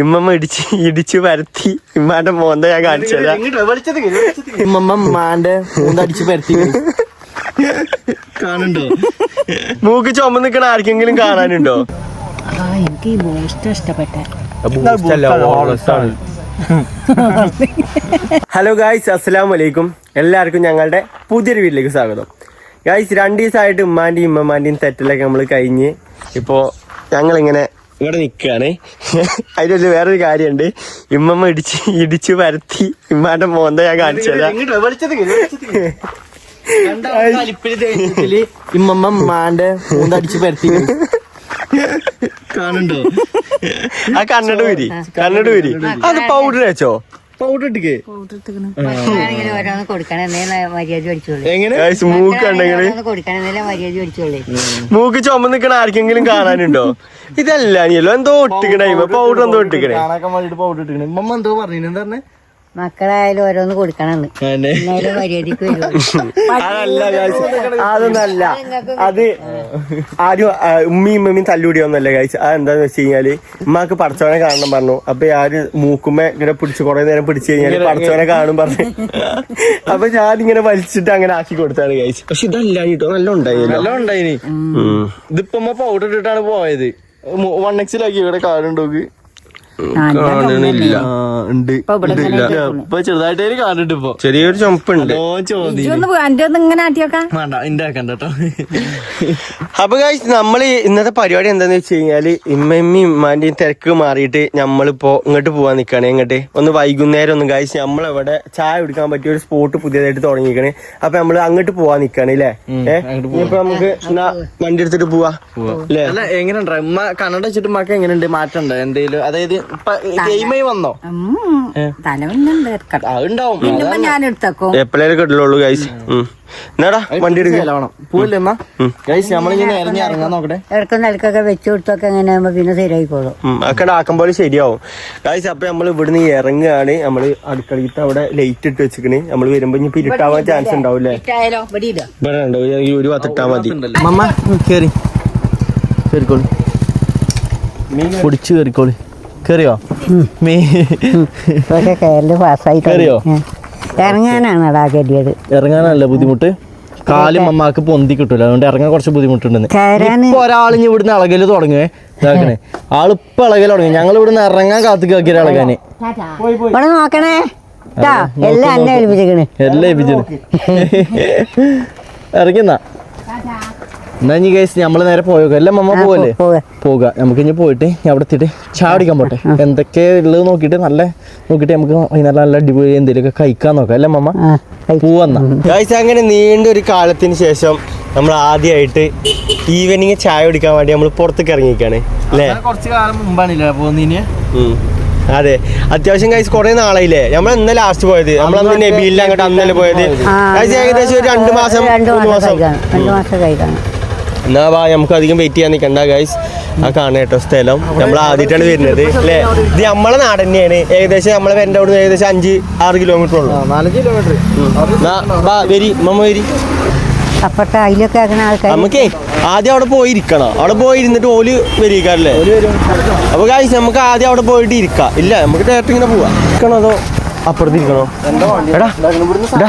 ഇമ്മമ്മ ഇടിച്ച് ഇടിച്ച് പരത്തി ഇമ്മാന്റെ മോന്ത ഞാൻ കാണിച്ചതാ. ഇമ്മമ്മന്റെ മാന്റെ പരത്തി. കാണുണ്ടോ മൂക്ക് ചുമ നിക്കണ ആർക്കെങ്കിലും കാണാനുണ്ടോ? എനിക്ക് ബൂസ്റ്റ് ഇഷ്ടപ്പെട്ടെ. ഹലോ ഗായ്സ് അസ്സലാം വലൈക്കും എല്ലാവർക്കും ഞങ്ങളുടെ പുതിയൊരു വീട്ടിലേക്ക് സ്വാഗതം. ഗായ്സ് രണ്ട് ദിവസമായിട്ട് ഉമ്മാന്റെയും ഇമ്മമാന്റെയും തെറ്റിലൊക്കെ നമ്മൾ കഴിഞ്ഞ് ഇപ്പോ ഞങ്ങളിങ്ങനെ ഇവിടെ നിൽക്കുകയാണ് അതിന്റെ വേറൊരു കാര്യമുണ്ട്. ഇമ്മമ്മ ഇടിച്ച് ഇടിച്ച് പരത്തി ഇമ്മാന്റെ മോന്ത ഞാൻ കാണിച്ചത് ഇമ്മമ്മ മാന്റെ അടിച്ച് പരത്തി. കാണുണ്ടോ ആ കണ്ണട വരി കണ്ണട വരി അത് പൗഡർ വെച്ചോ പൗഡർ ഇട്ടിക്ക് ഇങ്ങനെ ഓരോന്ന് കൊടുക്കണം. എന്നേലും മര്യാദ പഠിച്ചോളൂ എങ്ങനെ? ഗായ്സ് മൂക്ക് ഉണ്ടെങ്കിൽ ഓരോന്ന് കൊടുക്കണം. എന്നേലും മര്യാദ പഠിച്ചോളേ മൂക്ക് ചുമന്ന് നിക്കണ ആർക്കെങ്കിലും കാണാനുണ്ടോ? ഇതല്ല നീയല്ലോ എന്തോ ഒട്ടിക്കണേ പൗഡർ എന്തോ ഒട്ടിക്കണേ? കാണാക്കാൻ വേണ്ടിട്ട് പൗഡർ ഇട്ടിക്കണേ ഇമ്മമ്മ എന്തോ പറഞ്ഞു എന്താ പറഞ്ഞേ? മക്കളായാലും ഓരോന്ന് കൊടുക്കണം മര്യാദയ്ക്ക് അതൊന്നല്ല. അത് ആരും ഉമ്മയും ഉമ്മയും തല്ലുകൂടിയൊന്നല്ല കഴിച്ച് അത് എന്താന്ന് വെച്ച് കഴിഞ്ഞാൽ ഉമ്മാക്ക് പടച്ചവനെ കാണണം പറഞ്ഞു. അപ്പൊ ആര് മൂക്കുമ്മ ഇങ്ങനെ പിടിച്ച് കുറെ നേരം പിടിച്ചു കഴിഞ്ഞാൽ പടച്ചവനെ കാണും പറഞ്ഞു. അപ്പൊ ഞാൻ ഇങ്ങനെ വലിച്ചിട്ട് അങ്ങനെ ആക്കി കൊടുത്താണ് കഴിച്ചു പക്ഷെ ഇതല്ല കേട്ടോ നല്ല ഉണ്ടായി നല്ല ഉണ്ടായിനി. ഇതിപ്പോ പൗഡർ ഇട്ടിട്ടാണ് പോയത്. വൺ എക്സിലാക്കി ഇവിടെ കാണുണ്ടോക്ക് കാണണില്ല ഉണ്ട്. ഇപ്പൊ. ഇപ്പൊ ചെറുതായിട്ട് കാണുന്നുണ്ട് ഇപ്പൊ. ചെറിയൊരു ചുമപ്പുണ്ട്. ഓ ചോദ്യം ഇതൊന്ന് എന്റെ ഒന്ന് ഇങ്ങനെ അപ്പൊ ഗായ്സ് നമ്മൾ ഇന്നത്തെ പരിപാടി എന്താന്ന് വെച്ച് കഴിഞ്ഞാൽ ഇമ്മയും ഇമ്മാന്റെയും തിരക്ക് മാറിയിട്ട് നമ്മളിപ്പോ ഇങ്ങോട്ട് പോവാൻ നിക്കാണ്. ഇങ്ങോട്ട് ഒന്ന് വൈകുന്നേരം ഒന്ന് ഗായ്സ് നമ്മളവിടെ ചായ കുടിക്കാൻ പറ്റിയ ഒരു സ്പോട്ട് പുതിയതായിട്ട് തുടങ്ങിയിരിക്കണേ. അപ്പൊ നമ്മൾ അങ്ങോട്ട് പോവാൻ നിക്കാണ് അല്ലേ ഏഹ് ഇനിയിപ്പോ നമുക്ക് എന്നാ വണ്ടി എടുത്തിട്ട് പോവാ? അല്ലേ അല്ല എങ്ങനെയുണ്ട്? ഉമ്മ കണ്ണട വെച്ചിട്ട് ഉമ്മക്ക് എങ്ങനെയുണ്ട്? മാറ്റം ഉണ്ടോ? എന്തേലും അതായത് വന്നോ? ഉണ്ടാവും. എപ്പോഴേലും ഗായ്സ് എന്നാടാ വണ്ടി എടുക്കണം എന്നാ? ഗൈസ് നമ്മളിങ്ങനെ ഇറങ്ങി ഇറങ്ങാൻ നോക്കട്ടെ. ഇടക്കും നിലക്കൊക്കെ വെച്ചു കൊടുത്തൊക്കെ ആകുമ്പോ പിന്നെ ശരിയായിക്കോളും. ഒക്കെ ആക്കുമ്പോൾ ശരിയാവും. ഗൈസ് അപ്പൊ നമ്മൾ ഇവിടുന്ന് ഇറങ്ങുകയാണ്. നമ്മൾ അടുക്കളയിട്ട് അവിടെ ലൈറ്റ് ഇട്ട് വെച്ചിക്കണേ നമ്മൾ വരുമ്പോ ഇനി ഇരുട്ടാവാൻ ചാൻസ് ഉണ്ടാവില്ലേ? ഇവിടെ ഇടുക ഇവിടെ ഉണ്ടോ. ഈ ഒരു പത്തിട്ടാ മതി. മമ്മ കേറി. കേറിക്കോളി. പൊടിച്ചു കേറിക്കോളി. കേറിയോ? മീ. കയറിൽ പാസ്സായി കേറിയോ? ഇറങ്ങാനാണ് ഗതിയത് ഇറങ്ങാനല്ല ബുദ്ധിമുട്ട്? കാലും അമ്മാക്ക് പൊന്തി കിട്ടൂല. അതുകൊണ്ട് ഇറങ്ങാൻ കുറച്ച് ബുദ്ധിമുട്ടുണ്ടെന്ന്. ഇപ്പൊ ഇപ്പൊ ഒരാളിഞ്ഞ് ഇവിടുന്ന് ഇളകൽ തുടങ്ങുവേ. ഇതാക്കണേ. ആളിപ്പൊ ഇളകൽ തുടങ്ങി. ഞങ്ങൾ ഇവിടുന്ന് ഇറങ്ങാൻ കാത്തു കാക്കിയ ഇളകാന് നോക്കണേ. എല്ലാം ഏൽപ്പിച്ചേക്കണ് എല്ലാം ഇറങ്ങിന്നാ എന്നാ ഇനി കേസ് നമ്മൾ നേരെ പോയോ? അല്ല മമ്മ പോവല്ലേ? പോവുക. പോവുക. നമുക്ക് ഇനി പോയിട്ട് അവിടെ എത്തിയിട്ട് ചായ അടിക്കാൻ പോട്ടെ. എന്തൊക്കെ ഉള്ളത് നോക്കിയിട്ട് നല്ല നോക്കിട്ട് നമുക്ക് വൈകുന്നേരം നല്ല അടിപൊളി എന്തെങ്കിലുമൊക്കെ കഴിക്കാൻ നോക്കാം. അല്ലേ മമ്മ. പോവന്ന അങ്ങനെ നീണ്ട ഒരു കാലത്തിന് ശേഷം നമ്മൾ ആദ്യമായിട്ട് ഈവനിങ് ചായ കുടിക്കാൻ വേണ്ടി നമ്മൾ പുറത്തേക്ക് ഇറങ്ങിയിരിക്കാണ് അല്ലേ? കുറച്ച് കാലം മുമ്പാണില്ലേ പോകുന്നതിന്? അതെ. അത്യാവശ്യം കഴിച്ച് കുറെ നാളായില്ലേ? നമ്മൾ ഇന്ന് ലാസ്റ്റ് പോയത്. നമ്മളന്ന് നബിയിൽ അങ്ങോട്ട് അന്നല്ലേ പോയത്. ഏകദേശം ഒരു രണ്ട് മാസം രണ്ട് മൂന്ന് മാസം എന്നാ വാ നമുക്ക് അധികം വെയിറ്റ് ചെയ്യാൻ നിൽക്കണ്ട ഗൈസ് ആ കാണേട്ടോ കേട്ടോ സ്ഥലം. നമ്മൾ ആദ്യമായിട്ടാണ് വരുന്നത് അല്ലേ? ഇത് നമ്മളെ നാട് തന്നെയാണ്. ഏകദേശം നമ്മളെ വരേണ്ട അവിടെ ഏകദേശം അഞ്ച് ആറ് കിലോമീറ്റർ ഉള്ളൂ. നാലഞ്ച് കിലോമീറ്റർ വാ വരി മമ്മ വരി. അതിലൊക്കെ അങ്ങനെ ആൾക്കാർ നമുക്കേ ആദ്യം അവിടെ പോയി ഇരിക്കണം അവിടെ പോയി ഇരുന്നിട്ട് ഓൽ വരികയല്ലേ അപ്പൊ ഗൈസ് നമുക്ക് ആദ്യം അവിടെ പോയിട്ട് ഇരിക്കാം. ഇല്ല നമുക്ക് ഡയറക്റ്റ് ഇങ്ങനെ പോവാം. ഇരിക്കണോ അതോ അപ്പുറത്ത് ഇരിക്കണോ എടാ എടാ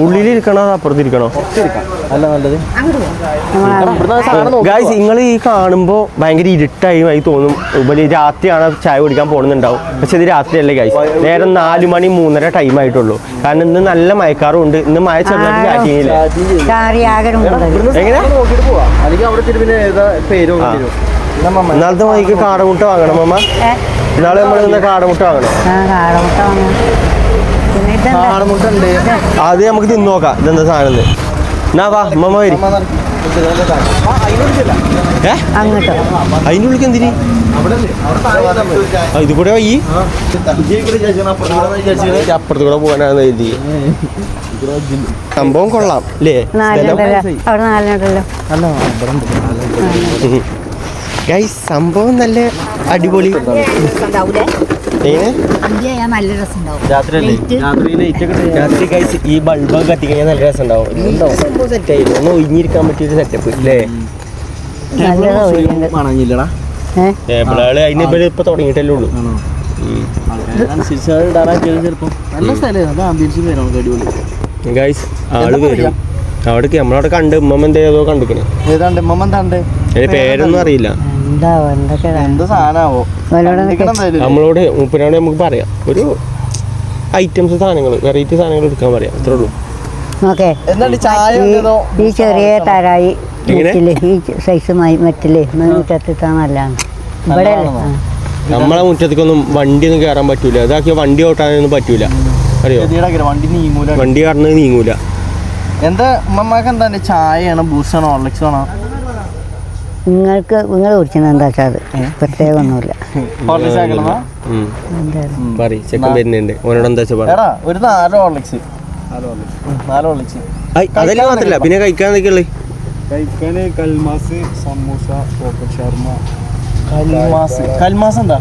ഉള്ളിൽ ഇരിക്കണോ അപ്പുറത്തിരിക്കണോ? അല്ല നല്ലത്. ഗായ്സ് നിങ്ങൾ ഈ കാണുമ്പോ ഭയങ്കര ഇരുട്ടായി ആയി തോന്നും. ഉപരി രാത്രിയാണ് ചായ കുടിക്കാൻ പോകുന്നുണ്ടാവും പക്ഷെ ഇത് രാത്രിയല്ലേ ഗായ്സ് നേരം നാല് മണി മൂന്നര ടൈം ആയിട്ടുള്ളൂ. കാരണം ഇന്ന് നല്ല മയക്കാറും ഉണ്ട്. ഇന്ന് മഴ ചെറുതായിട്ട് ചാറ്റിയില്ല ചാറി ആകെ എങ്ങനെ ഇന്നാളത്തെ മൈക്ക് കാടമുട്ട വാങ്ങണം അമ്മ ഇന്നാളെ നമ്മൾ ഇന്ന് കാടമുട്ട വാങ്ങണം. കാടമുട്ട ഉണ്ട്. അത് നമുക്ക് തിന്നു നോക്കാം ഇതെന്താ സാധനം എന്ന്. വാ അമ്മ വരി. അതിന്റെ ഉള്ളിൽ എന്തിരി അവിടെ അവിടെ താഴെ വരാൻ ആ, ഇത് കൂടെ വൈ അപ്പുറത്ത് കൂടെ വിചാരിച്ചത്. അപ്പുറത്ത് കൂടെ പോകാനാണ് എഴുതി സംഭവം കൊള്ളാം അല്ലേ ഗൈസ് സംഭവം നല്ല അടിപൊളി? രാത്രി ഗൈസ് ഈ ബൾബൊക്കെ കത്തിക്കഴിഞ്ഞാൽ നല്ല രസം ഉണ്ടാവും സംഭവം ഒന്ന് ഒഴിഞ്ഞിരിക്കാൻ പറ്റിയൊരു സെറ്റപ്പ് അല്ലേ ടേബിളുകൾ അതിന് ഇപ്പം ഇപ്പൊ തുടങ്ങിയിട്ടല്ലേ ഉള്ളൂ. ഗൈസ് ആൾ വരും. നമ്മളവിടെ കണ്ട്. ഉമ്മമ്മ എന്തോ ഏതോ കണ്ടിക്കണേ. ഏതാണ്ട്? എന്താണ്ട് പേരൊന്നും അറിയില്ല. എന്താ സാധനമാവോ നമ്മളോട് മുപ്പനോട് നമുക്ക് പറയാം. ഒരു ഐറ്റംസ് സാധനങ്ങൾ വെറൈറ്റി സാധനങ്ങൾ എടുക്കാൻ പറയാം. അത്രേ ഉള്ളൂ. നോക്കേ എന്നാണ്ട് ചായ ഉണ്ടോ? ഈ ചെറിയ തരായി? മെറ്റിൽ ഈ സൈസ് മെറ്റിൽ മുറ്റത്തിട്ടാ നല്ലതാണ്. ഇവിടെ നമ്മളെ മുറ്റത്തേക്കൊന്നും വണ്ടി ഒന്നും കയറാൻ പറ്റൂല. ഇതാക്കിയ വണ്ടി ഓട്ടാനൊന്നും പറ്റൂല. അറിയോ? വണ്ടി നീങ്ങൂല. വണ്ടി കയറുന്നത് നീങ്ങൂല. എന്താ ഉമ്മമാക്ക് എന്താ ചായയാണോ ബൂസ്റ്റാണോ ഹോർലിക്സ് ആണോ? നിങ്ങൾക്ക് നിങ്ങൾ കുറിച്ചത് എന്താ വെച്ചാൽ അത്? പ്രത്യേകം ഒന്നുമില്ല ഒരു നാല് ഹോർലിക്സ് നാല് ഹോർലിക്സ് അതല്ലേ മാത്രല്ല പിന്നെ കഴിക്കാൻ എന്തൊക്കെയുള്ളേ കഴിക്കാന് കൽമാസ് സമൂസ പോക്കറ്റ് ഷർമ്മ കൽമാസ്. കൽമാസ് എന്താ?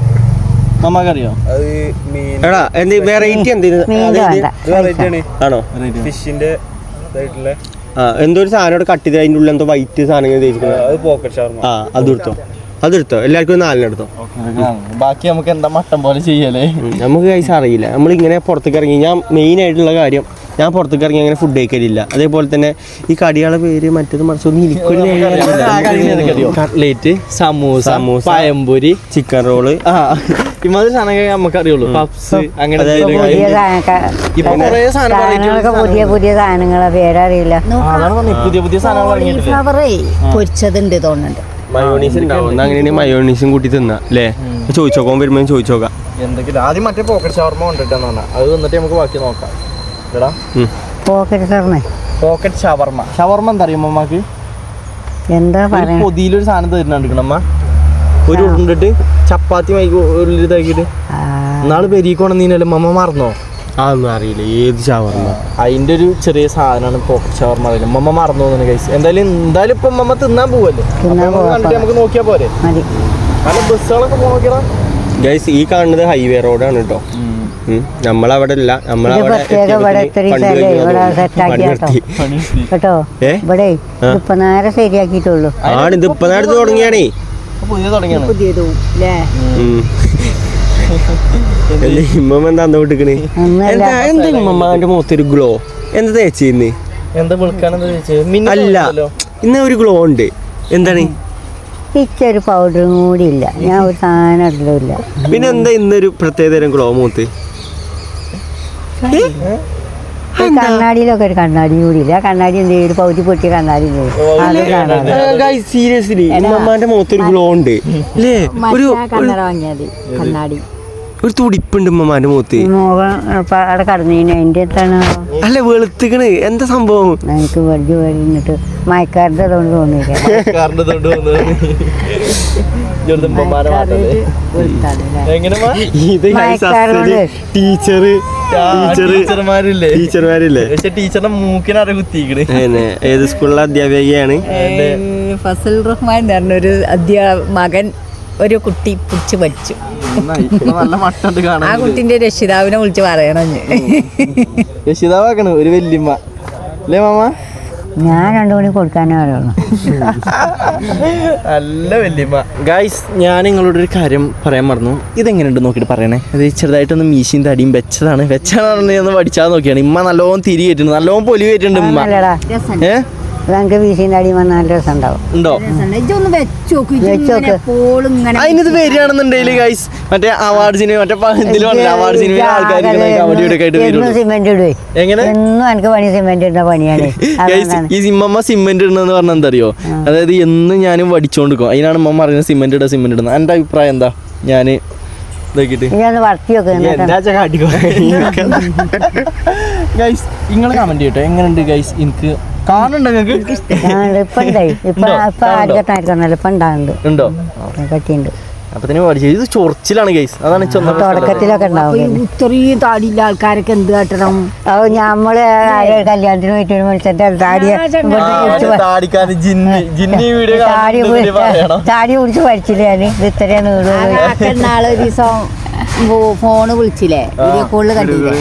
എടാ എന്ത് വെറൈറ്റി ആണ്. ഫിഷിന്റെ എന്തോ ഒരു സാധനം കട്ട് ചെയ്ത് അതിന്റെ ഉള്ളിൽ എന്തോ വൈറ്റ് സാധനങ്ങൾ ഉദ്ദേശിക്കുന്നത് അത് പോക്കറ്റ് ഷർമ്മ ആ അതെടുത്തോ അതെടുത്തോ എല്ലാവർക്കും ഒരു നാലിന് എടുത്തോ? ബാക്കി നമുക്ക് എന്താ മട്ടം പോലെ ചെയ്യലേ? നമുക്ക് കൈസ് അറിയില്ല. നമ്മളിങ്ങനെ പുറത്തേക്ക് ഇറങ്ങി ഞാൻ മെയിൻ ആയിട്ടുള്ള കാര്യം ഞാൻ പുറത്തേക്ക് ഇറങ്ങി അങ്ങനെ ഫുഡ് കഴിക്കലില്ല. അതേപോലെ തന്നെ ഈ കടികളെ പേര് മറ്റേത് മറിച്ചൊന്നും cutlet samosa samosa, pazhampori chicken roll. ആ. ഇമാതിരി സാധനങ്ങൾ നമുക്ക് അറിയുള്ളൂ പപ്സ് അങ്ങനെ പുതിയ പുതിയ സാധനങ്ങളെ പേരറിയില്ല. പുതിയ പുതിയ സാധനങ്ങൾ ഫ്ലവറേ പൊരിച്ചതുണ്ട് തോന്നുന്നുണ്ട്. മയോണീസ് ഉണ്ടാവും. അങ്ങനെയാണ് മയോണീസും കൂട്ടി തിന്നാ അല്ലേ? ചോദിച്ചോക്കാൻ വരുമ്പോൾ ചോദിച്ചോക്കാം. എന്തെങ്കിലും ആദ്യം മറ്റേ പോക്കറ്റ് ഷവർമ്മ കൊണ്ടിട്ടെന്ന് പറഞ്ഞാൽ അത് വന്നിട്ട് നമുക്ക് ബാക്കി നോക്കാം. പോക്കറ്റ് സാറിനെ പോക്കറ്റ് ഷവർമ്മ ഷവർമ്മ എന്താ അറിയുമോ അമ്മയ്ക്ക്? എന്താ പറയാ? പൊതിയിലൊരു സാധനം തരുന്നുണ്ട് അമ്മ. ഒരു ഉരുണ്ടിട്ട് ചപ്പാത്തി മൈക്ക് ഉള്ളിൽ ഇതാക്കിയിട്ട് നാൾ പെരീക്കോണെന്നീനല്ലേ മമ്മ മറന്നോ? അതൊന്നും അറിയില്ല. ഏത് ഷവർമ അതിന്റെ ഒരു ചെറിയ സാധനമാണ് പോക്കറ്റ് ഷവർമ്മ അറിയില്ല മമ്മ മറന്നു തോന്നുന്നു കൈസ് എന്തായാലും എന്തായാലും ഇപ്പൊ മമ്മ തിന്നാൻ പോവല്ലേ? നമുക്ക്. നോക്കിയാ പോരെ. നല്ല ബസ്സുകളൊക്കെ നോക്കിയാ ഗൈസ് ഈ കാണുന്നത് ഹൈവേ റോഡാണ് കേട്ടോ ഉം. നമ്മളവിടെ ഇല്ല. നമ്മളവിടെ പ്രത്യേകം ഇവിടെ കേട്ടോ? ഇപ്പൊ നേരെ ശരിയാക്കിയിട്ടുള്ളൂ. ആണ് ഇത് ഇപ്പൊ നേരത്തെ തുടങ്ങിയാണേ. ഇമ്മമ്മ എന്താ വിട്ടിക്കണ്? എന്താ എന്താ ഇമ്മമ്മാന്റെ മുഖത്തൊരു ഗ്ലോ എന്താ തേച്ചിന്ന്? എന്താ അല്ല. ഇന്ന ഒരു ഗ്ലോ ഉണ്ട്. എന്താണ്? ഇച്ചൊരു പൗഡറും കൂടി ഇല്ല ഞാൻ ഒരു സാധനം ഇടലില്ല. പിന്നെ എന്താ ഇന്നൊരു പ്രത്യേകതരം ഗ്ലോ മുഖത്ത് കണ്ണാടിയിലൊക്കെ ഒരു കണ്ണാടി കൂടി ഇല്ല കണ്ണാടി എന്ത് ചെയ്യും? പൗതി പൊട്ടിയ കണ്ണാടി സീരിയസ്ലി ഇമ്മമ്മാന്റെ മുഖത്തൊരു ഗ്ലോ ഉണ്ട്. ഒരു കണ്ണട വാങ്ങിയാൽ കണ്ണാടി. ഒരു തുടിപ്പുണ്ട് ഇമ്മമ്മാന്റെ മുഖത്ത്. അവിടെ അടുത്താണ്. അല്ല വെളുത്തിക്കണ്. എന്താ സംഭവം? എനിക്ക് വരുന്നിട്ട് അതുകൊണ്ട് തോന്നിയില്ല. ടീച്ചർ ടീച്ചർമാരില്ലേ? ടീച്ചർമാരില്ലേ? പക്ഷെ ടീച്ചറിന്റെ മൂക്കിനറി കുത്തിക്കണ് അതന്നെ ഏത് സ്കൂളിലെ അധ്യാപികയാണ്? ഫസൽ റഹ്മാൻ എന്ന് പറഞ്ഞൊരു അധ്യാ മകൻ ഒരു കുട്ടി പിടിച്ചു വലിച്ചു നല്ല മട്ടുണ്ട് ആ കുട്ടിന്റെ രക്ഷിതാവിനെ വിളിച്ച് പറയണം ഞാൻ. രക്ഷിതാവാക്കണ് ഒരു വല്യമ്മ. അല്ലേ മാമ? ഞാൻ രണ്ടു മണി കൊടുക്കാനേ പറയുള്ളൂ. നല്ല വല്യമ്മ. ഗായ്സ് ഞാൻ നിങ്ങളോട് ഒരു കാര്യം പറയാൻ മറന്നു. ഇതെങ്ങനെയുണ്ട് നോക്കിട്ട് പറയണേ. അത് ചെറുതായിട്ടൊന്ന് മീശിയും തടിയും വെച്ചതാണ്. വെച്ചാണ് ഒന്ന് പഠിച്ചാൽ നോക്കിയാണ്. ഇമ്മ നല്ലോണം തിരി കയറ്റുന്നു. നല്ലോണം പൊലി കയറ്റുണ്ട് ഉമ്മ അല്ലടാ ഏ? അത് എനിക്ക് വീശിന്റെ അടി വന്ന നല്ല രസം ഉണ്ടാവും ഉണ്ടോ ഇതൊന്ന് വെച്ച് നോക്ക്. ഇത് വെച്ച് ഇങ്ങനെ നോക്ക്. എപ്പോഴും ഇങ്ങനെ അതിനിത് വരികയാണെന്നുണ്ടെങ്കിൽ ഗൈസ് മറ്റേ അവാർഡ് സിനിമ മറ്റേ ഇതിൽ പറഞ്ഞില്ല അവാർഡ് സിനിമയിൽ ആൾക്കാർ കബഡി ഒക്കെ ആയിട്ട് എന്നും വരുള്ളൂ. സിമെന്റ് ഇടുവേ. എങ്ങനെ? എന്നും എനിക്ക് പണി സിമെന്റ് ഇടുന്ന പണിയാണ്. അതുകൊണ്ടാണ് ഈ സിമ്മമ്മ സിമെന്റ് ഇടുന്നെന്ന് പറഞ്ഞാൽ എന്താ അറിയോ അതായത് എന്നും ഞാനും വടിച്ചോണ്ടിരിക്കും. അതിനാണ് ഉമ്മ പറയുന്നത് സിമെന്റ് ഇടുക സിമെന്റ് ഇടുന്നത് എന്റെ അഭിപ്രായം എന്താ? ഞാൻ ഗൈസ് നിങ്ങൾ കമന്റ് ചെയ്യട്ടെ. എങ്ങനെയുണ്ട് ഗൈസ് എനിക്ക് കാണുന്നുണ്ടോ നിങ്ങൾക്ക്? ഉണ്ടോ? ഇപ്പൊ ആദ്യത്തായിരിക്കുന്നല്ലോ ഇപ്പൊ ഉണ്ടാകുന്നുണ്ട് ഉണ്ടോ കട്ടിയുണ്ട് അപ്പൊ തന്നെ പഠിച്ചു ഇത് ചൊറിച്ചിലാണ് ഗൈസ് അതാണ് തുടക്കത്തിലൊക്കെ ഉണ്ടാവും ഇത്രയും താടിയില്ല ആൾക്കാരൊക്കെ എന്ത് കാട്ടണം? അത് ഞമ്മൾ കല്യാണത്തിന് പോയിട്ട് ഒരു മനുഷ്യന്റെ താടി താടി താടി പഠിച്ചില്ല ഞാൻ ഇത് ഇത്രയാണ് നീളു ഒരു ദിവസം ഫോണ് വിളിച്ചില്ലേ? വീഡിയോ കോളിൽ കണ്ടില്ലേ?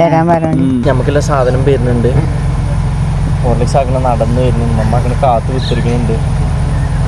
വരാൻ പറഞ്ഞു നമുക്കുള്ള സാധനം വരുന്നുണ്ട്. ഹോർലിക്സ് ആക്കണ നടന്നു വരുന്നുണ്ട്. നമ്മ അങ്ങനെ കാത്തു കുത്തിരിക്കുന്നുണ്ട്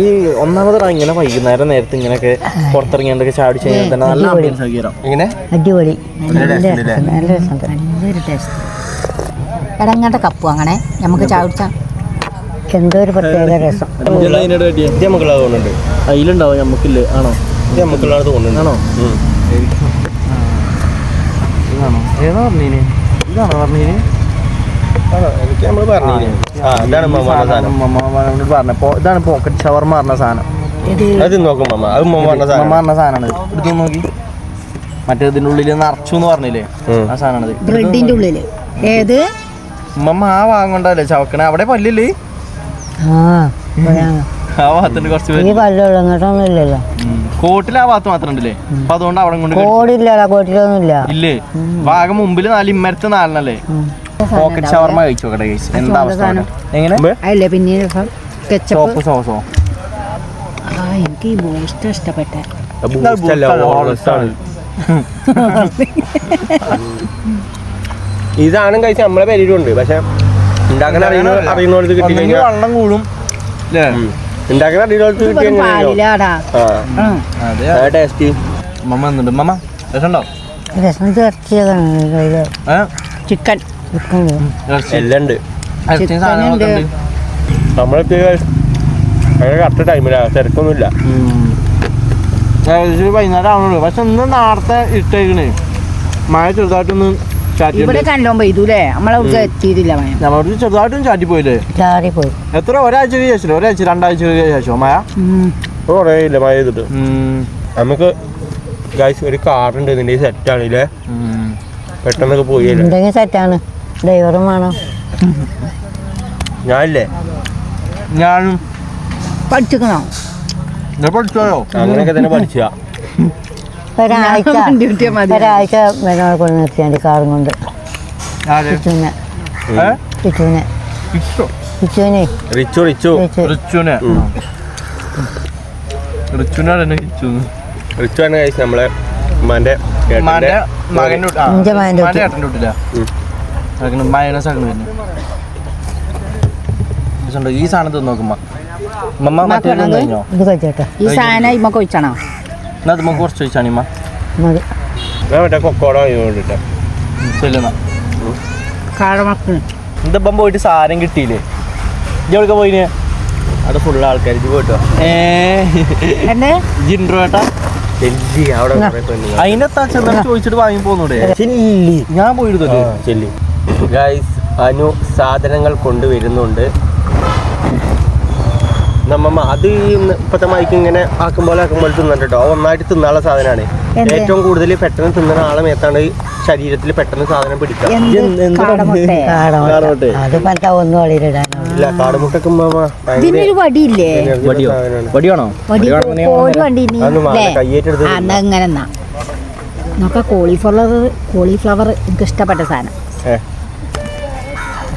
ഈ ഒന്നാമത് ഇങ്ങനെ വൈകുന്നേരം നേരത്തെ ഇങ്ങനെയൊക്കെ പുറത്തിറങ്ങിയാണ്ടൊക്കെ ചാടി കഴിഞ്ഞാൽ തന്നെ നല്ല ആംബിയൻസ് തരാം അടിപൊളി. നല്ലൊരു ടേസ്റ്റ് എടങ്ങാട്ട കപ്പു അങ്ങനെ നമുക്ക് ചായ കുടിച്ചാ എന്തോ ഒരു പ്രത്യേക രസം. തോന്നുന്നുണ്ട്. അതിലുണ്ടാവും നമുക്കില്ലേ? ആണോ? തോന്നുന്നുണ്ട്. ആണോ. ഇതാണോ ഏതാ പറഞ്ഞീന് ഇതാണോ പറഞ്ഞീന് ആണോ? എനിക്ക് നമ്മൾ പറഞ്ഞില്ലേ? ആ ഇതാണ് പറഞ്ഞപ്പോ ഇതാണ് പോക്കറ്റ് ഷവർമ പറഞ്ഞ സാധനം. അത് നോക്കും മമ്മ അത് മമ്മ പറഞ്ഞ മമ്മ സാധനം. പറഞ്ഞ സാധനമാണ് എടുത്തു നോക്കി. മറ്റേ ഇതിന്റെ ഉള്ളിൽ നിറച്ചു എന്ന് പറഞ്ഞില്ലേ? ആ സാധനമാണ് ബ്രെഡിന്റെ ഉള്ളിൽ. ഏത്? മമ്മ ആ വാങ്ങണ്ടല്ലേ ചവക്കണ? അവിടെ പല്ലില്ലേ? ആ ഭാഗത്തുണ്ട് കുറച്ച് ഈ പേര് പല്ലുള്ള ഇങ്ങോട്ടൊന്നും ഇല്ലല്ലോ കോട്ടിൽ ആ ഭാഗത്ത് മാത്രം ഉണ്ടല്ലേ? അപ്പൊ അതുകൊണ്ട് അവിടെ കൊണ്ട് കോടില്ലല്ലോ കോട്ടിലൊന്നും ഇല്ല? ഇല്ലേ ഭാഗം മുമ്പിൽ നാല് ഇമ്മരത്തെ നാലെണ്ണല്ലേ? പോക്കറ്റ് ഷവർമ കഴിച്ചു നോക്കട്ടെ കഴിച്ചു എന്താ അവസ്ഥ? എങ്ങനെ? അല്ലേ പിന്നെ രസം? കെച്ചപ്പ് സോസോ ആ എനിക്ക് ഈ ബൂസ്റ്റ് ഇഷ്ടപ്പെട്ട. ഇതാണ് കഴിച്ച നമ്മളെ പേരിലുണ്ട് പക്ഷെ ഉണ്ടാക്കാൻ അറിയുന്ന അറിയുന്നവർക്ക് കിട്ടി ഒന്നെങ്കിൽ കഴിഞ്ഞാൽ വെള്ളം കൂടും. ഉണ്ടാക്കാൻ അറിയുന്നവർക്ക് കിട്ടി കഴിഞ്ഞാൽ പാലിലാടാ. ആ. അതെ ടേസ്റ്റ് മമ്മ വന്നിട്ടുണ്ട് മമ്മ രസമുണ്ടോ? രസം ചിക്കൻ. എല്ലാം ഉണ്ട്. കറക്റ്റ് ടൈമിലാണ് തിരക്കൊന്നുമില്ല. ഉം. ഏകദേശം വൈകുന്നേരം ആവണുള്ളൂ പക്ഷെ ഇന്ന് നേരത്തെ ഇട്ടേക്കണേ. മഴ ചെറുതായിട്ടൊന്ന് ഇവിടെ കണ്ടോ പെയ്തൂലേ നമ്മളെ ഇവിടെ എത്തിയിട്ടില്ല മയം നമ്മളോട് ചെറുതായിട്ടും ചാറ്റി പോയില്ലേ ചാടി പോയി എത്ര ഒരാഴ്ചക്ക് ശേഷം ഒരാഴ്ച രണ്ടാഴ്ചക്ക് ശേഷം മഴ? ഇപ്പൊ കുറേ ഇല്ല മഴ ചെയ്തിട്ട് നമുക്ക് ഗൈസ് ഒരു കാറുണ്ട് ഇതിന്റെ സെറ്റ് ഉം. പെട്ടെന്നൊക്കെ പോയി സെറ്റാണ് ഡ്രൈവറും വേണം. ഞാനില്ലേ? ഞാനും. പഠിച്ചിക്കണോ? ഞാൻ പഠിച്ചോയോ? അങ്ങനെയൊക്കെ തന്നെ പഠിച്ചാ. ഒരാഴ്ച. ഒരാഴ്ച വരുന്നവരെ കൊണ്ട് നിർത്തിയാണ്ട് കാറും കൊണ്ട്? ചുറ്റുവിനെ ഇഷ്ടോ ചുറ്റുവിനെ റിച്ചു റിച്ചു. എന്നെ കിച്ചു റിച്ചു ആണ് ഗൈസ് നമ്മളെ ഉമ്മാന്റെ മകന്റെ മകന്റെ ആക്കണ് മയണസ് ആക്കണ് രസമുണ്ട്. ഈ സാധനം തിന്ന് നോക്കുമ്പോ. മമ്മ മറ്റേ? കഴിഞ്ഞോ? ഈ സാധനം ഇമ്മ കൊഴിച്ചാണോ എന്നാ അത് നമുക്ക് കുറച്ച് ചോദിച്ചാണിമ്മ മതി. ഞാൻ മറ്റേ കൊക്കോട വാങ്ങിക്കൊണ്ടിട്ടെ ചെല്ലുന്ന ഇതിപ്പം പോയിട്ട് സാധനം കിട്ടിയില്ലേ? ഇജ്ജ് എവിടെ പോയിന്? അവിടെ ഫുൾ ആൾക്കാർ പോയിട്ടോ? ഏ. എന്റെ ഏട്ടാ? ചെല്ലി അവിടെ കുറെ പെണ്ണുങ്ങൾ അതിനെത്താ ചെന്നാൽ ചോദിച്ചിട്ട് വാങ്ങി പോന്നൂടെ? ചെല്ലി. ഞാൻ പോയിരുന്നല്ലോ ചെല്ലി. ഗൈസ് അനു സാധനങ്ങൾ കൊണ്ടുവരുന്നുണ്ട്. നമ്മമ്മ അത് ഈ ഇപ്പത്തെ മൈക്ക് ഇങ്ങനെ ആക്കുമ്പോൾ ആക്കുമ്പോൾ തിന്നണ്ട കേട്ടോ ഒന്നായിട്ട് തിന്നാനുള്ള സാധനമാണ് ഏറ്റവും കൂടുതൽ പെട്ടെന്ന് തിന്നുന്ന ആളെ മേത്താണ് ശരീരത്തിൽ പെട്ടെന്ന് സാധനം പിടിക്കാം ഇല്ല കാടുമുട്ടൊക്കെ കോളിഫ്ലവർ കോളിഫ്ലവർ എനിക്ക് ഇഷ്ടപ്പെട്ട സാധനം.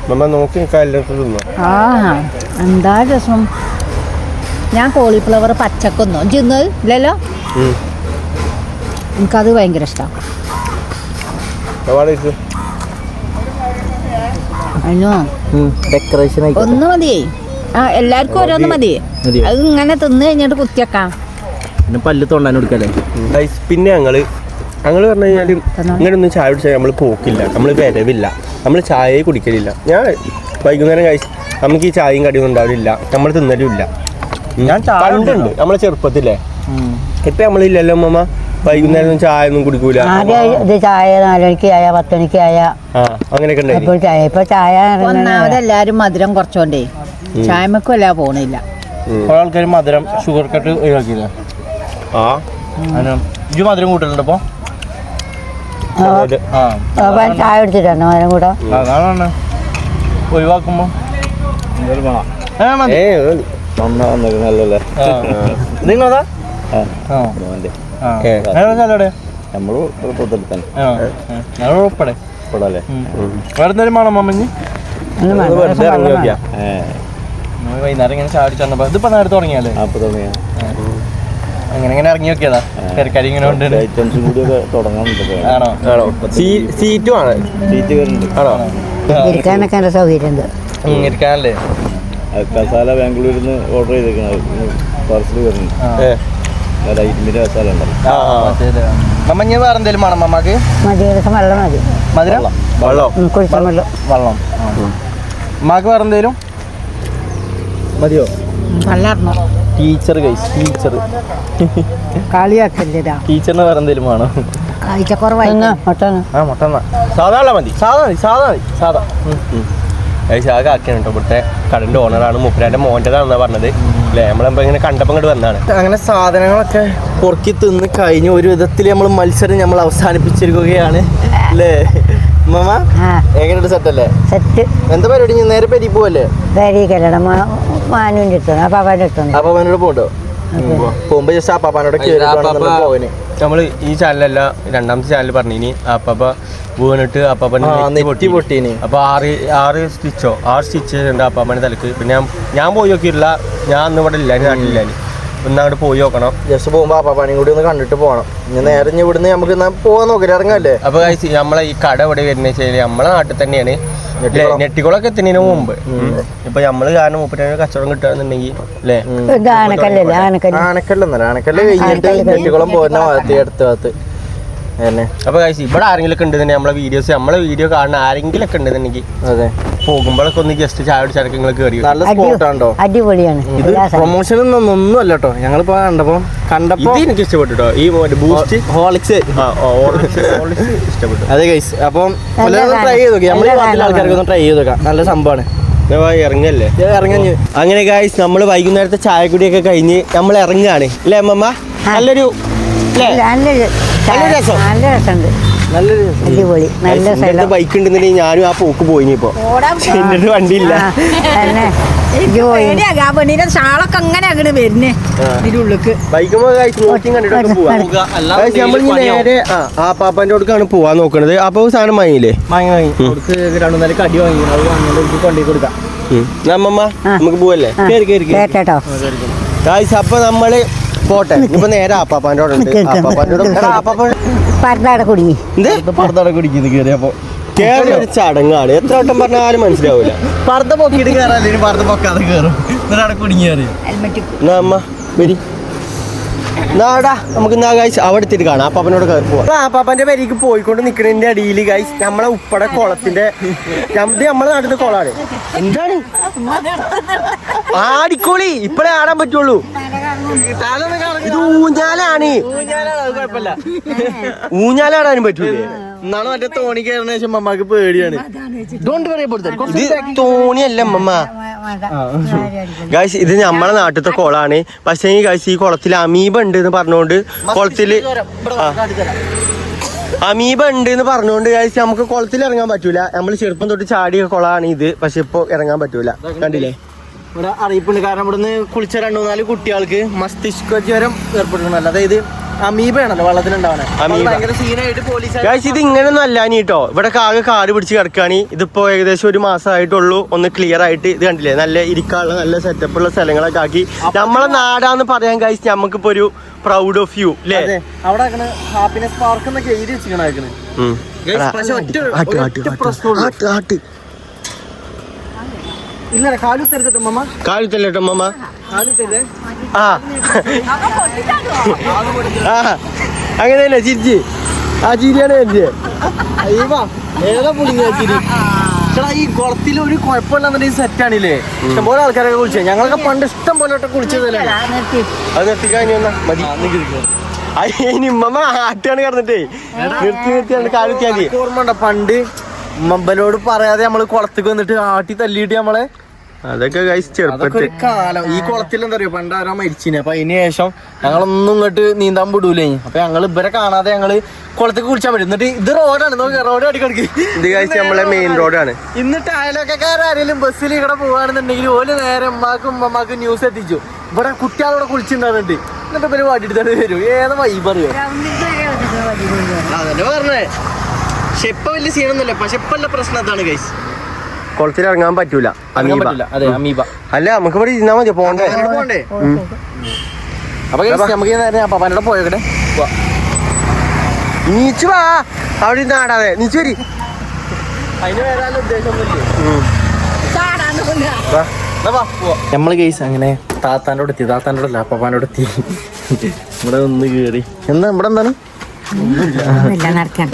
മമ്മ നോക്കി ആ എന്താ രസം? ഞാൻ കോളിഫ്ലവർ പച്ചക്കൊന്നോ. ചെന്ന് ഇല്ലല്ലോ. എനിക്കത് ഭയങ്കര ഇഷ്ടമാണ്. അതിനോ? ഡെക്കറേഷൻ ഒന്ന് മതിയേ. ആ എല്ലാവർക്കും ഓരോന്ന് മതി അത് ഇങ്ങനെ തിന്ന് കഴിഞ്ഞിട്ട് കുത്തിയേക്കാം പിന്നെ പല്ല് തൊണ്ടാൻ കൊടുക്കല്ലേ? പിന്നെ ഞങ്ങൾ ഞങ്ങൾ പറഞ്ഞു കഴിഞ്ഞാൽ തന്നോളെ. ചായ കുടിച്ചാൽ നമ്മൾ പോക്കില്ല നമ്മൾ വരവില്ല നമ്മൾ ചായയെ കുടിക്കലില്ല. ഞാൻ വൈകുന്നേരം കഴിച്ച് നമുക്ക് ഈ ചായയും കടിയും ഉണ്ടാവില്ല നമ്മൾ തിന്നലുമില്ല. ഞാൻ പണ്ടുണ്ട് നമ്മളെ ചെറുപ്പത്തില്ലേ ഇപ്പൊ നമ്മളില്ലല്ലോ അമ്മമ്മ വൈകുന്നേരം ചായ ഒന്നും കുടിക്കൂല. ഇത് ചായ നാലുമണിക്ക് ആയ പത്തുമണിക്ക് ആയ ആ അങ്ങനെയൊക്കെ ഉണ്ടായി ചായ ഇപ്പൊ ചായ ഒന്നാമത് എല്ലാരും മധുരം കുറച്ചോണ്ടേ ചായമക്കും എല്ലാം പോണില്ല. ആൾക്കാർ മധുരം ഷുഗർ കട്ട് ഒഴിവാക്കിയില്ല? ആ. മധുരം കൂട്ടലുണ്ട് അപ്പൊ അതായത് ആ അപ്പൊ ചായ എടുത്തിട്ടാണ് കൂടെ. ഒഴിവാക്കുമ്പോ. നിങ്ങളതാ? വേണം മമ്മഞ്ഞ് വൈകുന്നേരം ഇങ്ങനെ ചാടിച്ചു ഇതിപ്പോ നേരത്തെ തുടങ്ങിയല്ലേ അപ്പൊ തുടങ്ങിയ അങ്ങനെ ഇങ്ങനെ ഇറങ്ങി നോക്കിയതാ തിരക്കാരി ഇങ്ങനെ ഉണ്ട് ഐറ്റംസും കൂടി ഒക്കെ തുടങ്ങാനുണ്ട് ആണോ ആണോ സീറ്റും ആണ് സീറ്റ് വരുന്നുണ്ട് ആണോ ഇരിക്കാനൊക്കെ നല്ല സൗകര്യമുണ്ട് ഉം, ഇരിക്കാനല്ലേ കസാല ബാംഗ്ലൂരിൽ നിന്ന് ഓർഡർ ചെയ്തേക്കുന്നത് പാർസൽ വരുന്നുണ്ട് കസാല ഉണ്ടല്ലോ. മമ്മ വേറെ വേണം മമ്മക്ക് വെള്ളം മതി മധുരം വെള്ളോ ഉം, കുടിച്ച വെള്ളം വെള്ളം ഉമ്മാക്ക് വേറെ എന്തേലും മതിയോ വെള്ളം ടീച്ചർ കൈസ് ടീച്ചർ കളിയാക്കല്ലേടാ ടീച്ചറിന് വേറെ എന്തേലും വേണോ? കാഴ്ച കുറവായി ഒട്ടാണ് ആ മുട്ട സാധാ മതി സാധാ മതി സാധാ മതി സാധാ. ഗൈസ് ആ കാക്കാണ് കേട്ടോ ഇവിടുത്തെ കടന്റെ ഓണറാണ് മുപ്പരാന്റെ മോന്റെതാണെന്നാ പറഞ്ഞത്. അല്ലേ? നമ്മളെപ്പോ ഇങ്ങനെ കണ്ടപ്പോൾ ഇങ്ങോട്ട് വന്നാണ് അങ്ങനെ സാധനങ്ങളൊക്കെ പൊറുക്കി തിന്ന് കഴിഞ്ഞ് ഒരു വിധത്തിൽ നമ്മൾ മത്സരം നമ്മൾ അവസാനിപ്പിച്ചിരിക്കുകയാണ്. അല്ലേ? മമ്മ ആ. സെറ്റ് അല്ലേ? സെറ്റ് എന്താ പരിപാടി? നേരെ പെരി പോവല്ലേ? പേരീക്കല്ലട മാനുവിന്റെ അടുത്താണ് ആ പാപ്പാന്റെ അടുത്താണ് അപ്പൊ അവനോട് പോണ്ടോ? പോകുമ്പോ ജസ്റ്റ് ആ പാപ്പാനോട് പോവന്. നമ്മൾ ഈ ചാനലല്ല രണ്ടാമത്തെ ചാനൽ പറഞ്ഞിനി. അപ്പപ്പ വീണിട്ട് അപ്പൻ ആ, നെറ്റി പൊട്ടീനി. അപ്പൊ ആറ് ആറ് സ്റ്റിച്ചോ ആറ് സ്റ്റിച്ച് ഉണ്ട് അപ്പാപ്പന്റെ തലക്ക്. പിന്നെ ഞാൻ ഞാൻ പോയി നോക്കിയിട്ടില്ല. ഞാൻ അന്ന് ഇവിടെ ഇല്ല ഞാൻ നാട്ടിലില്ല ഒന്ന് അങ്ങോട്ട് പോയി നോക്കണം. ജസ്റ്റ് പോകുമ്പോ ആ പണിയും കൂടി ഒന്ന് കണ്ടിട്ട് പോകണം ഇനി നേരെ ഇനി ഇവിടുന്ന് നമുക്ക് പോവാൻ നോക്കില്ല ഇറങ്ങല്ലേ? അപ്പൊ guys, നമ്മളെ ഈ കട ഇവിടെ വരുന്ന വെച്ചാൽ നമ്മളെ നാട്ടിൽ തന്നെയാണ്. നെട്ടിക്കുളം. നെട്ടിക്കുളൊക്കെ എത്തുന്നതിന് മുമ്പ്. ഇപ്പൊ നമ്മൾ കാരണം മുപ്പത്തി കച്ചവടം കിട്ടുകയാണെന്നുണ്ടെങ്കിൽ അല്ലേ ആനക്കല്ലേ ആനക്കല്ല് ആനക്കല്ല് കഴിഞ്ഞിട്ട് നെട്ടിക്കുളം പോകുന്ന ഭാഗത്ത് അടുത്ത ഭാഗത്ത്. തന്നെ അപ്പോൾ കഴിച്ച് ഇവിടെ ആരെങ്കിലും ഒക്കെ ഉണ്ടെന്നുണ്ടെങ്കിൽ നമ്മളെ വീഡിയോസ് നമ്മളെ വീഡിയോ കാണുന്ന ആരെങ്കിലും ഒക്കെ ഉണ്ടെന്നുണ്ടെങ്കിൽ അതെ. പോകുമ്പോഴൊക്കെ ഒന്ന് ജസ്റ്റ് ചായ ചരക്കങ്ങൾ നിങ്ങൾ കയറി നല്ല സ്പോട്ട് ആണോ? അടിപൊളിയാണ്. ഇത്. പ്രൊമോഷൻ ഒന്നും അല്ല കേട്ടോ ഞങ്ങളിപ്പോ കണ്ടപ്പോ കണ്ടപ്പോ ഇത് എനിക്ക് ഇഷ്ടപ്പെട്ടു കേട്ടോ ഈ ബൂസ്റ്റ് ഹോളിക്സ്. ഇഷ്ടപ്പെട്ടു. അതെ ഗൈസ് അപ്പം ട്രൈ ചെയ്ത് നോക്കി. നമ്മൾ ആൾക്കാർക്ക് ഒന്ന് ട്രൈ ചെയ്ത് നോക്കാം. നല്ല സംഭവമാണ്. ഞാൻ വാ, ഇറങ്ങല്ലേ? ഇറങ്ങി അങ്ങനെ ഗായ്സ് നമ്മൾ വൈകുന്നേരത്തെ ചായ കുടിയൊക്കെ കഴിഞ്ഞ് നമ്മൾ ഇറങ്ങുകയാണ് അല്ലേ അമ്മമ്മ? നല്ലൊരു അല്ലേ? നല്ല നല്ല രസം. നല്ല രസമുണ്ട്. അടിപൊളി. നല്ല സ്ഥലം ബൈക്ക് ഉണ്ടെന്നുണ്ടെങ്കിൽ ഞാനും ആ പോക്ക് പോയിനി ഇപ്പൊ. വണ്ടിയില്ല. ആ, പെണ്ണിന്റെ ഷാളൊക്കെ അങ്ങനെ വരുന്നേ നേരെ പാപ്പാന്റെ അടുക്കാണ് പോവാൻ നോക്കണത്. അപ്പൊ സാധനം വാങ്ങിയില്ലേ? വാങ്ങി വാങ്ങി. രണ്ടു നേരം കടി വാങ്ങി. അത് വാങ്ങിയിട്ട് കൊണ്ടു കൊടുക്കാം. അമ്മമ്മ. നമുക്ക് പോവല്ലേ? കേറി, കേറി, കേറി. കേട്ടോ അപ്പൊ നമ്മൾ പോട്ടെ ഇപ്പൊ നേരെ കുടുങ്ങി. കയറിയപ്പോ ഒരു ചടങ്ങാണ്. എത്ര വട്ടം പറഞ്ഞാലും മനസ്സിലാവൂല. പർദ്ദ പൊക്കിയിട്ട് കയറാല്ലേ പർദ്ദ പൊക്കാതെ കേറും. എന്നിട്ട് അവിടെ കുടുങ്ങി കയറി അമ്മ വരി. നാടാ നമുക്ക് എന്നാ ഗൈസ് അവിടെ എത്തിയിട്ട് കാണാം. അപ്പാപ്പനോട് കയറി പോവാം. ആ പാപ്പന്റെ പേരേക്ക് പോയിക്കൊണ്ട് നിൽക്കുന്നതിന്റെ അടിയിൽ ഗൈസ് നമ്മളെ ഉപ്പടെ കുളത്തിന്റെ ഇത് നമ്മളെ നാട്ടിലത്തെ കുളമാണ് എന്താണ്? ആടിക്കോളി. ഇപ്പഴേ ആടാൻ പറ്റുള്ളൂ. ഇത് ഊഞ്ഞാലാണ്. ഊഞ്ഞാലാടാനും പറ്റൂലേ? എന്നാണ് മറ്റേ തോണി കയറുന്ന ശേഷം മമ്മക്ക് പേടിയാണ്. ഇത് തോണിയല്ല അമ്മമ്മ ഇത് നമ്മളെ നാട്ടിലത്തെ കുളമാണ് പക്ഷേ ഈ ഗൈസ് ഈ കുളത്തിൽ അമീബ ഉണ്ട് എന്ന് പറഞ്ഞുകൊണ്ട് കുളത്തിൽ. അമീബ ഉണ്ട് എന്ന് പറഞ്ഞുകൊണ്ട് ഗൈസ് നമുക്ക് കുളത്തിൽ ഇറങ്ങാൻ പറ്റൂല. നമ്മൾ ചെറുപ്പം തൊട്ട് ചാടിയ കുളമാണ് ഇത്. പക്ഷെ ഇപ്പൊ ഇറങ്ങാൻ പറ്റൂല. കണ്ടില്ലേ? ഇവിടെ അറിയിപ്പുണ്ട്. കാരണം ഇവിടുന്ന് കുളിച്ച രണ്ടു നാല് കുട്ടികൾക്ക് മസ്തിഷ്ക ജ്വരം ഏർപ്പെട്ടിട്ടുണ്ടല്ലോ അതായത് അമീബയാണല്ലോ വെള്ളത്തിലുണ്ടാവണേ. ഇത് ഇങ്ങനെയൊന്നും അല്ലാനി കേട്ടോ ഇവിടെ ആകെ കാട് പിടിച്ച് കിടക്കുകയാണ് ഇതിപ്പോ ഏകദേശം ഒരു മാസമായിട്ടുള്ളൂ. ഒന്ന് ക്ലിയർ ആയിട്ട് ഇത് കണ്ടില്ലേ? നല്ല ഇരിക്കാനുള്ള നല്ല സെറ്റപ്പ് ഉള്ള സ്ഥലങ്ങളൊക്കെ ആക്കി. നമ്മളെ നാടാന്ന് പറയാൻ നമുക്ക് നമുക്കിപ്പോ ഒരു പ്രൗഡ് ഓഫ് യു അല്ലേ അവിടെ ഹാപ്പിനെസ് പാർക്ക് എന്നൊക്കെ എഴുതി വെച്ചിരിക്കണ ഉം. Guys, എടാ, പക്ഷെ ഒറ്റ- ആട്ട്, ഒരൊറ്റ ആട്ട്, ആട്ട്. പ്രശ്നമുള്ളൂ. ആട്ട്, ആട്ട്. ഇല്ല കാലു തരുത്തിട്ട് മമ്മ അമ്മമ്മ കാലു തരുതേ ആ. ആ. അങ്ങനെ തന്നെ ചിരിച്ച്. ആ ചിരിയാണ് ചിരിച്ച് അയ്യോ ഏതാ പുളിങ്ങ ചിരി ചേട്ടാ ഈ കുളത്തിൽ ഒരു കുഴപ്പമില്ലാന്നുണ്ടെങ്കിൽ സെറ്റ് ആണില്ലേ? ഇഷ്ടംപോലെ ആൾക്കാരൊക്കെ കുളിച്ചത് ഞങ്ങളൊക്കെ പണ്ട് ഇഷ്ടം പോലെ കുളിച്ചതല്ലേ അത് നിർത്തിക്കാൻ വന്നാ മതി. അയ്യേ നിമ്മമ്മ ആട്ടാണ് കിടന്നിട്ടേ. നിർത്തി നിർത്തിയാണ് കാലുത്തിയാ മതി. ഓർമ്മ ഉണ്ടോ പണ്ട് മമ്പലോട് പറയാതെ നമ്മൾ കുളത്തേക്ക് വന്നിട്ട് ആട്ടി തല്ലിയിട്ട് നമ്മളെ. അതൊക്കെ ചെറുപ്പത്തിൽ കാലം. ഈ കുളത്തിൽ എന്താ പറയുക പണ്ട് ആരോ മരിച്ചിന്. അപ്പൊ അതിന് ശേഷം ഞങ്ങളൊന്നും ഇങ്ങോട്ട് നീന്താൻ വിടൂലേ. അപ്പൊ ഞങ്ങൾ ഇവരെ കാണാതെ ഞങ്ങൾ കുളത്തേക്ക് കുളിച്ചാൽ പറ്റും എന്നിട്ട് ഇത് റോഡാണ് നോക്കി റോഡ് അടിക്കടിക്ക് ഇത് കഴിച്ച് നമ്മളെ മെയിൻ റോഡാണ് എന്നിട്ട് അയലൊക്കെക്കാരും ബസ്സിൽ ഇവിടെ പോവാണെന്നുണ്ടെങ്കിൽ ഓൽ നേരെ ഉമ്മാക്കും ഉമ്മമാക്കും ന്യൂസ് എത്തിച്ചു. ഇവിടെ കുട്ടികളോടെ കുളിച്ചിണ്ടാവുന്നുണ്ട്. എന്നിട്ട് ഇവർ തന്നെ വരും. ഏതാ വൈബ് അറിയോ? അതല്ലേ പറഞ്ഞേ. പക്ഷെ ഇപ്പൊ വലിയ സീനൊന്നുമില്ല. പക്ഷെ ഇപ്പൊ ഉള്ള പ്രശ്നം അതാണ് ഗൈസ് കുളത്തിൽ ഇറങ്ങാൻ പറ്റൂല. അമീബ. പറ്റില്ല അതെ അമീബ. അല്ല നമുക്ക് ഇവിടെ ഇരുന്നാ മതി പോണ്ടേ? പോണ്ടേ? അപ്പൊ guys, നമുക്ക് നേരെ പപ്പാനോട് പോയോക്കട്ടെ. നീച്ചു വാ. അവിടെ ഇരുന്ന് ആടാതെ നീച്ചു വരി. അതിന് വരാനുള്ള ഉദ്ദേശമൊന്നുമില്ലേ. വാ നമ്മൾ കേസ് അങ്ങനെ താത്താന്റെ എത്തി. താത്താന്റെ അല്ല പപ്പാന്റെ എത്തി. ഇവിടെ ഒന്ന് കേറി എന്താ ഇവിടെ എന്താണ്?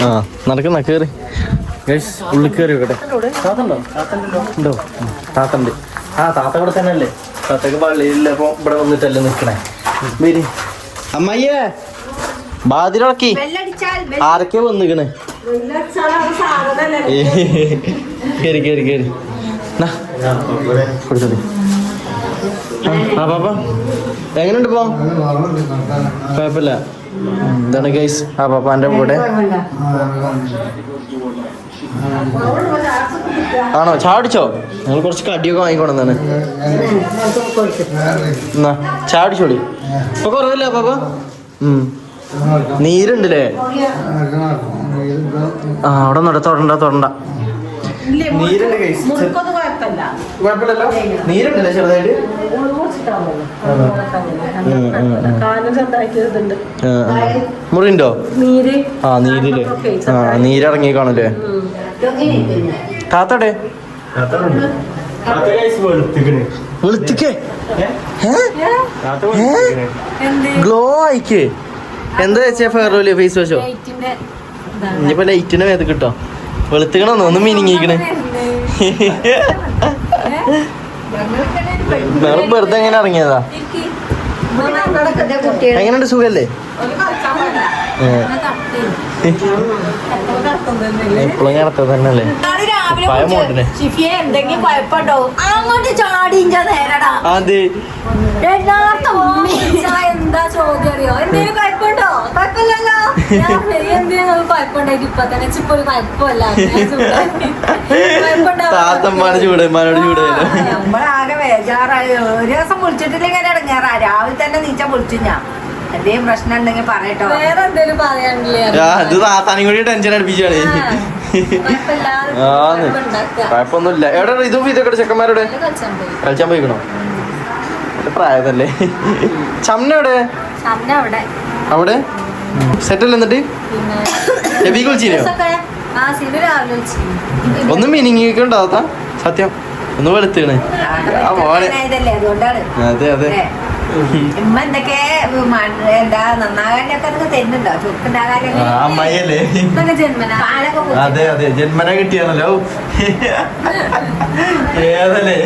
ആ നടക്കുന്ന കേറി. ഗൈസ് ഉള്ളിൽ കയറി വെക്കട്ടെ താത്തണ്ടോ? ഉണ്ടോ? താത്തണ്ട്. ആ താത്ത ഇവിടെ തന്നെ അല്ലേ താത്തക്ക് പള്ളിയില്ല അപ്പൊ ഇവിടെ വന്നിട്ടല്ലേ നിക്കണേ. വരി. അമ്മയ്യേ ബാതിരടക്കി ആരൊക്കെ വന്നിക്കണേ? കേറി കേറി കേറി. നാ, കൊടുത്തത് ആ പാപ്പ. എങ്ങനെയുണ്ട് പോ കുഴപ്പമില്ല. ഉം, ഇതാണ് ഗൈസ് ആ പാപ്പാന്റെ കൂടെ. ആണോ? ചാടിച്ചോ നിങ്ങൾ കുറച്ച് കടിയൊക്കെ വാങ്ങിക്കൊണ്ടെന്നാണ് എന്നാ ചാടിച്ചോടി ഇപ്പൊ കുറവില്ല പാപ്പ. നീരുണ്ടല്ലേ? ആ അവിടെ നട തൊടണ്ട തൊടണ്ട. നീരുണ്ട് guys. കുഴപ്പമില്ലല്ലോ? നീരുണ്ടല്ലേ ചെറുതായിട്ട്? ഉം, ഉം. ആ, നീരിൽ. ആ നീരിറങ്ങി കാണൂലേ താത്തടെ? വെളുത്തിക്കേ? ഗ്ലോ ആയിക്കേ. എന്താ വെച്ചാ ഫെയർ ഫേസ് വാഷോ ഇനിയിപ്പോ ലൈറ്റിന്റെ മേത്ത് കിട്ടോ വെളുത്തിക്കണോ ഒന്ന് മിനിങ്ങിക്കണ്. നിങ്ങൾ വെറുതെ എങ്ങനെ ഇറങ്ങിയതാ? എങ്ങനെയുണ്ട്? സുഖല്ലേ? എപ്പോഴും നടത്തത് തന്നെയല്ലേ? പഴം മോട്ടിനെ ഷിഫിയെ എന്തെങ്കിലും അതെ. എന്താ ചോദ്യം അറിയോ? എന്തെങ്കിലും കുഴപ്പമുണ്ടോ? കുഴപ്പമില്ലല്ലോ. എന്തെങ്കിലും കുഴപ്പമുണ്ടായിട്ട് ഇപ്പൊ തന്നെ ഇപ്പൊ ഒരു കുഴപ്പമില്ല. താത്തമ്മാനെ ചൂടന്മാരോട് ചൂടായാലോ നമ്മളാകെ ബേജാറായി. ഒരു ദിവസം വിളിച്ചിട്ടില്ലെങ്കിൽ ഇടങ്ങാറാ. രാവിലെ തന്നെ നീച്ച വിളിച്ചു ഞാൻ. എന്തെങ്കിലും പ്രശ്നം ഉണ്ടെങ്കിൽ പറയട്ടോ. വേറെ എന്തെങ്കിലും പറയാനില്ലേ ആ, ഇത് താത്താനും കൂടി ടെൻഷൻ അടിപ്പിച്ചാണ്. കുഴപ്പമൊന്നുമില്ല. എവിടെ ഇതും ഇതൊക്കെ ചെക്കന്മാരുടെ? കളിച്ചാൻ പോയിക്കണോ? പ്രായതല്ലേ? ചമ്മന എവിടെ അവിടെ? സെറ്റല്ലേ എന്നിട്ട്? ഒന്നും എബി കുളിച്ചിനോ? വിളിച്ചു ഒന്ന് സത്യം. ഒന്ന് വെളുത്തീണ്. ആ മോനെ അതെ അതെ അമ്മയല്ലേ അതെ അതെ. ജന്മന കിട്ടിയാണല്ലോ. ഏതല്ലേ?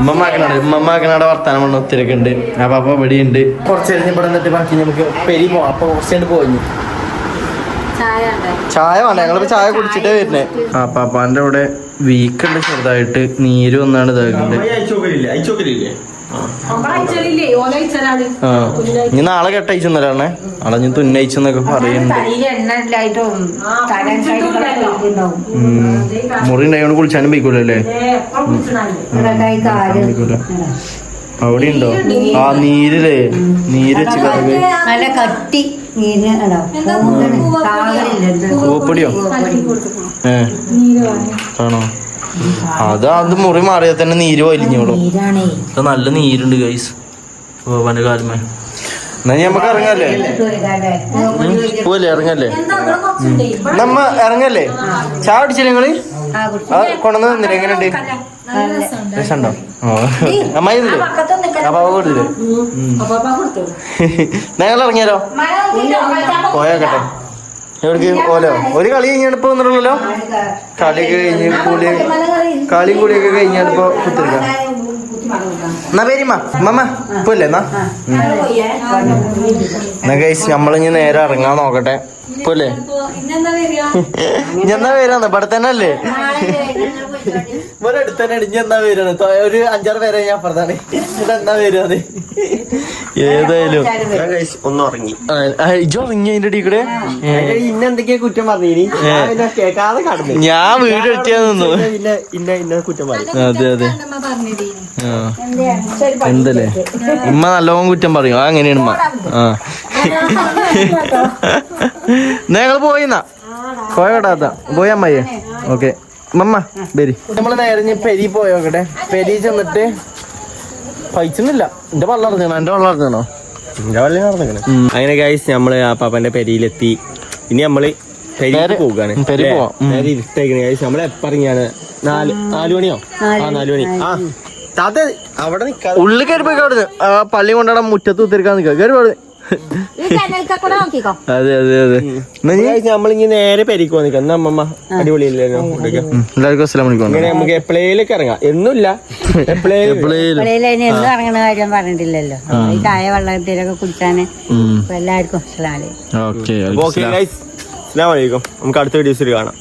ഉമ്മമാക്കനാട് ഉമ്മമാക്കനാട് വർത്താനം പറഞ്ഞ ഒത്തിരിയൊക്കെ ഉണ്ട് അപ്പൊ അപ്പൊ ഇവിടെ ഉണ്ട് കുറച്ച് കഴിഞ്ഞ് ഇവിടെ നിന്നിട്ട് ബാക്കി നമുക്ക് പെരി പോവാം. അപ്പൊ കുറച്ചുകൊണ്ട് പോയി. ചായ വേണ്ട? ഞങ്ങളിപ്പോ ചായ കുടിച്ചിട്ടേ വരുന്നേ. ആ പാപ്പാന്റെ അവിടെ വീക്കുണ്ട് ചെറുതായിട്ട്. നീര് വന്നാണ് ഇതാക്കുന്നത് ഇനി നാളെ കെട്ടയച്ചെന്നല്ലേ നാളെ ഞാൻ തുന്നയിച്ചെന്നൊക്കെ പറയുന്നുണ്ട്. ഉം. മുറി ഉണ്ടായോണ്ട് കുളിച്ചാനും പോയിക്കൂലല്ലേ പോയിക്കൂല അവിടെ ഉണ്ടോ? ആ നീരില്ലേ? നീര് വെച്ച് കറങ്ങി. നല്ല കട്ടി നീര് പൂപ്പൊടിയോ ഏ. ആണോ? അത് അത് മുറി മാറിയാൽ തന്നെ നീര് വലിഞ്ഞോളും. നല്ല നീരുണ്ട് ഗൈസ് വനകാലമേ കാലുമേ. എന്നാ നമുക്ക് ഇറങ്ങല്ലേ? പോലെ പോവല്ലേ ഇറങ്ങല്ലേ? നമ്മ ഇറങ്ങല്ലേ? ചായ അടിച്ചില്ല നിങ്ങൾ? കൊണ്ടു കൊണ്ടുവന്ന് തന്നില്ല? എങ്ങനെയുണ്ട്? രസമുണ്ടോ. അമ്മായി ഇതില്ലേ അപ്പൊ കൊടുത്തില്ലേ? ഞങ്ങൾ ഇറങ്ങിയാലോ? പോയാക്കട്ടെ എവിടേക്ക്? ഓലോ? ഒരു കളി കഴിഞ്ഞപ്പോ ഇപ്പൊ കളി കഴിഞ്ഞ് കൂടി കളി കൂടിയൊക്കെ കഴിഞ്ഞാണ് ഇപ്പൊ കുത്തിരിക്കാം. എന്നാ പേരിമ്മ മമ്മ പോലെ എന്നാ ഉം. എന്നാ ഗൈസ് നമ്മളിഞ്ഞ് നേരെ ഇറങ്ങാൻ നോക്കട്ടെ. പോലെ എന്നാ പേരാന്ന് ഇവിടെ തന്നെ അല്ലേ ഇവിടെ അടുത്ത് തന്നെ ഇനി എന്നാ പേരാണ് ഒരു അഞ്ചാറ് പേരെ ഞാൻ അപ്പുറത്താണ് ഇവിടെ എന്നാ പേരാണ് ഏതായാലും. ഞാൻ ഒന്ന് ഉറങ്ങി. ഇജോ ഇറങ്ങി അതിന്റെ അടി കൂടെ? അതിന്റെ ഇന്ന എന്തൊക്കെയാ കുറ്റം പറഞ്ഞിനി. കേൾക്കാതെ കടന്നു. ഞാൻ വീട് എടുത്തിയാ നിന്നു. പിന്നെ ഇന്ന ഇന്ന കുറ്റം പറഞ്ഞു. അതെ അതെ. എന്തല്ലേ? ഉമ്മ നല്ലോണം കുറ്റം പറയും. ആ അങ്ങനെയാണ് ഉമ്മ? ആ. ഞങ്ങൾ പോയിന്നാ പോയ കേട്ടാത്ത പോയി അമ്മയെ. ഓക്കെ. മമ്മ ബരി നമ്മൾ നേരെ പെരി പോയോക്കട്ടെ പെരി ചെന്നിട്ട് പൈസന്നില്ല എന്റെ പള്ള അറിഞ്ഞോ എന്റെ പള്ള നടന്നിക്കണേ അങ്ങനെ ഗൈസ് നമ്മൾ ആ പാപ്പന്റെ പെരിയിലെത്തി. ഇനി നമ്മൾ പെരി നേരെ- പോകാണ്. പെരി? പോവാം. ഗൈസ് നമ്മൾ എപ്പ നാല് നാലു മണിയോ? ആ നാലു മണി. ആ. താത്ത അവിടെ നിക്കാ ഉള്ളിൽ കയറി പോയി പള്ളി കൊണ്ടാടാൻ മുറ്റത്ത് ഉത്തിരിക്കാൻ നിൽക്കുക. കയറി അതെ അതെ അതെ. നമ്മളിങ്ങനെ നമ്മളിങ്ങി നേരെ പെരിക്ക് പോകാൻ നിക്കാം എന്നാ അമ്മമ്മ? അടിപൊളിയല്ലോ എല്ലാവർക്കും അസ്സലാം വലൈക്കും അങ്ങനെ നമുക്ക് എപ്പോഴേലൊക്കെ ഇറങ്ങാം. എന്നുമില്ല. എപ്പോഴേലും ഇറങ്ങണ കാര്യം പറഞ്ഞിട്ടില്ലല്ലോ. ഈ ചായ വെള്ളത്തിലൊക്കെ കുടിച്ചാന് ഇപ്പൊ എല്ലാവർക്കും നമുക്ക് അടുത്ത വീഡിയോസിൽ കാണാം.